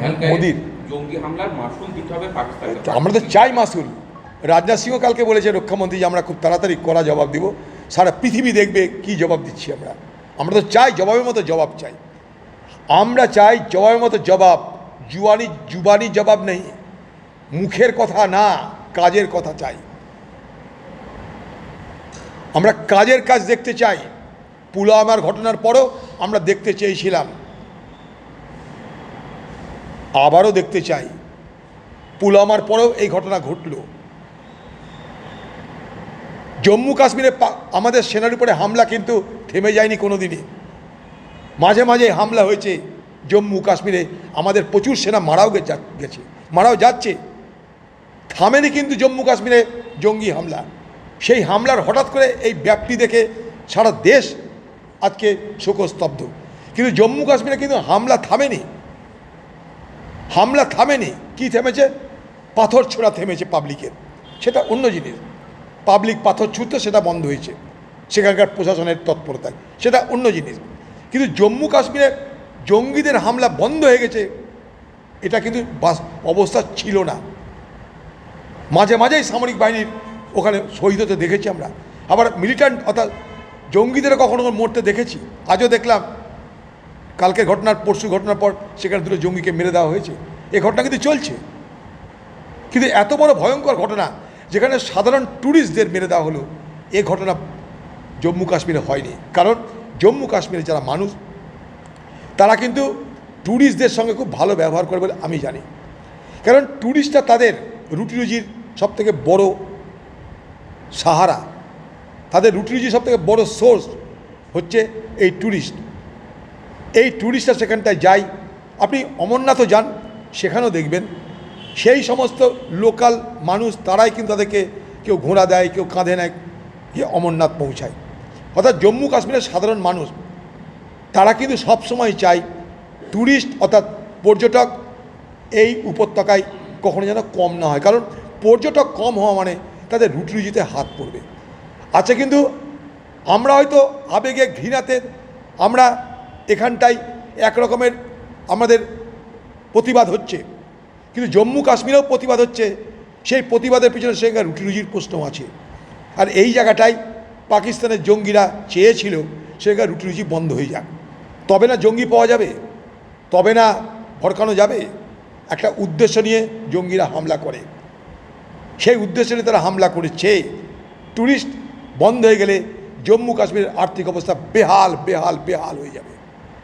মোদির। জঙ্গি হামলার মাসুল দিতে হবে পাকিস্তানকে। আমরা তো চাই মাসুল রাজনাথ সিংহ কালকে বলেছে রক্ষামন্ত্রী যে আমরা খুব তাড়াতাড়ি করা জবাব দিব। সারা পৃথিবী দেখবে কি জবাব দিচ্ছি আমরা। আমরা তো চাই জবাবের মতো জবাব চাই। আমরা চাই জবাবের মতো জবাব। জুয়ানি জুবানি জবাব নেই। মুখের কথা না কাজের কথা চাই। আমরা কাজের কাজ দেখতে চাই। পুলওয়ামার ঘটনার পরও আমরা দেখতে চেয়েছিলাম। আবারও দেখতে চাই। পুলওয়ামার পরেও এই ঘটনা ঘটল। জম্মু কাশ্মীরে আমাদের সেনার উপরে হামলা কিন্তু থেমে যায়নি কোনো দিনই মাঝে মাঝে হামলা হয়েছে জম্মু কাশ্মীরে। আমাদের প্রচুর সেনা মারাও গেছে, মারাও যাচ্ছে। থামেনি কিন্তু জম্মু কাশ্মীরে জঙ্গি হামলা। সেই হামলার হঠাৎ করে এই ব্যাপ্তি দেখে সারা দেশ আজকে শোকস্তব্ধ। কিন্তু জম্মু কাশ্মীরে কিন্তু হামলা থামেনি। হামলা থামেনি। কি থেমেছে? পাথর ছোড়া থেমেছে পাবলিকের সেটা অন্য জিনিস। পাবলিক পাথর ছুঁড়তে সেটা বন্ধ হয়েছে। সেখানকার প্রশাসনের তৎপরতায়। সেটা অন্য জিনিস। কিন্তু জম্মু কাশ্মীরে জঙ্গিদের হামলা বন্ধ হয়ে গেছে। এটা কিন্তু বাস অবস্থা ছিল না। মাঝে মাঝেই সামরিক বাহিনীর ওখানে শহীদ হতে দেখেছি আমরা। আবার মিলিটান্ট অর্থাৎ জঙ্গিদের কখনো কখনো মরতে দেখেছি। আজও দেখলাম কালকের ঘটনার, পরশু ঘটনার পর সেখানে দুটো জঙ্গিকে মেরে দেওয়া হয়েছে। এ ঘটনা কিন্তু চলছে। কিন্তু এত বড় ভয়ঙ্কর ঘটনা, যেখানে সাধারণ ট্যুরিস্টদের মেরে দেওয়া হলো, এ ঘটনা জম্মু কাশ্মীরে হয়নি। কারণ জম্মু কাশ্মীরে যারা মানুষ, তারা কিন্তু ট্যুরিস্টদের সঙ্গে খুব ভালো ব্যবহার করে বলে আমি জানি। কারণ ট্যুরিস্টরা তাদের রুটি রুজির সবথেকে বড় সাহারা। তাদের রুটি রুজির সবথেকে বড় সোর্স হচ্ছে এই ট্যুরিস্ট এই ট্যুরিস্টরা সেখানটায় যায় আপনি অমরনাথও যান, সেখানেও দেখবেন। সেই সমস্ত লোকাল মানুষ, তারাই কিন্তু তাদেরকে কেউ ঘোড়া দেয়, কেউ কাঁধে নেয়, গিয়ে অমরনাথ পৌঁছায়। অর্থাৎ জম্মু কাশ্মীরের সাধারণ মানুষ, তারা কিন্তু সবসময় চায় ট্যুরিস্ট অর্থাৎ পর্যটক এই উপত্যকায় কখনো যেন কম না হয়। কারণ পর্যটক কম হওয়া মানে তাদের রুটি রুজিতে হাত পড়বে। আচ্ছা কিন্তু আমরা হয়তো আবেগে ঘৃণাতে, আমরা এখানটায় একরকমের আমাদের প্রতিবাদ হচ্ছে। কিন্তু জম্মু কাশ্মীরেও প্রতিবাদ হচ্ছে, সেই প্রতিবাদের পিছনে সেখানে রুটি রুজির প্রশ্ন আছে। আর এই জায়গাটায় পাকিস্তানের জঙ্গিরা চেয়েছিল সেখানে রুটি রুজি বন্ধ হয়ে যাক। তবে না জঙ্গি পাওয়া যাবে? তবে না ভড়কানো যাবে? একটা উদ্দেশ্য নিয়ে জঙ্গিরা হামলা করে। সেই উদ্দেশ্য নিয়ে তারা হামলা করেছে। ট্যুরিস্ট বন্ধ হয়ে গেলে জম্মু কাশ্মীরের আর্থিক অবস্থা বেহাল বেহাল বেহাল হয়ে যাবে।